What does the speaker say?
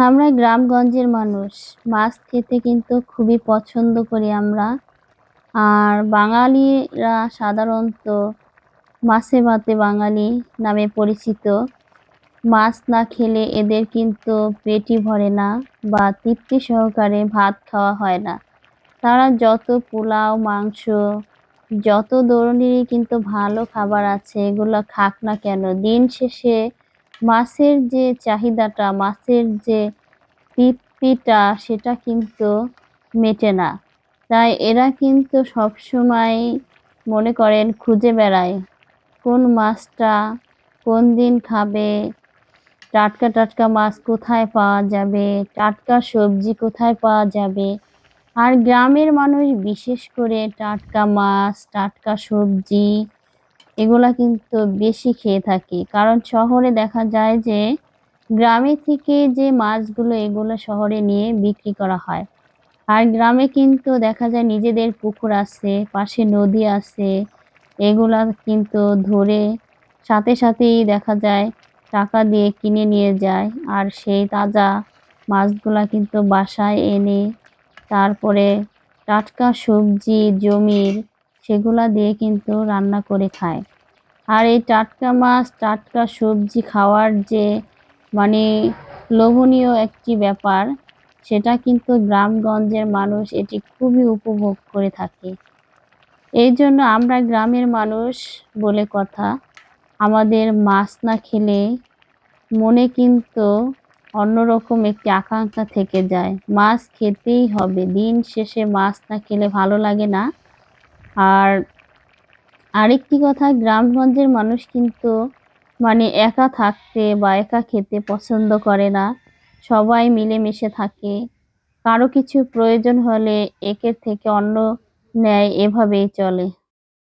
আমরা গ্রামগঞ্জের মানুষ। মাছ খেতে কিন্তু খুবই পছন্দ করি আমরা। আর বাঙালিরা সাধারণত মাছে ভাতে বাঙালি নামে পরিচিত। মাছ না খেলে এদের কিন্তু পেটি ভরে না বা তৃপ্তি সহকারে ভাত খাওয়া হয় না। তারা যত পোলাও, মাংস, যত ধরনেরই কিন্তু ভালো খাবার আছে, এগুলো খাক না কেন? দিন শেষে মাছের যে চাহিদাটা, মাছের যে তৃপ্তিটা, সেটা কিন্তু মেটে না। তাই এরা কিন্তু সবসময় মনে করেন খুঁজে বেড়ায় কোন মাছটা কোন দিন খাবে, টাটকা টাটকা মাছ কোথায় পাওয়া যাবে, টাটকা সবজি কোথায় পাওয়া যাবে। আর গ্রামের মানুষ বিশেষ করে টাটকা মাছ, টাটকা সবজি এগুলা কিন্তু বেশি খেয়ে থাকি। কারণ শহরে দেখা যায় যে, গ্রামে থেকে যে মাছগুলো এগুলো শহরে নিয়ে বিক্রি করা হয়। আর গ্রামে কিন্তু দেখা যায় নিজেদের পুকুর আছে, পাশে নদী আছে, এগুলা কিন্তু ধরে সাথে সাথেই দেখা যায় টাকা দিয়ে কিনে নিয়ে যায়। আর সেই তাজা মাছগুলা কিন্তু বাসায় এনে তারপরে টাটকা সবজি, জমির সেগুলা দিয়ে কিন্তু রান্না করে খায়। আর এই টাটকা মাছ, টাটকা সবজি খাওয়ার যে মানে লোভনীয় একটি ব্যাপার, সেটা কিন্তু গ্রামগঞ্জের মানুষ এটি খুবই উপভোগ করে থাকে। এই জন্য আমরা গ্রামের মানুষ বলে কথা, আমাদের মাছ না খেলে মনে কিন্তু অন্যরকম একটি আকাঙ্ক্ষা থেকে যায়। মাছ খেতেই হবে, দিন শেষে মাছ না খেলে ভালো লাগে না। আর আরেকটি কথা, গ্রামগঞ্জের মানুষ কিন্তু মানে একা থাকতে বা একা খেতে পছন্দ করে না। সবাই মিলেমিশে থাকে। কারও কিছু প্রয়োজন হলে একের থেকে অন্য নেয় এভাবেই চলে।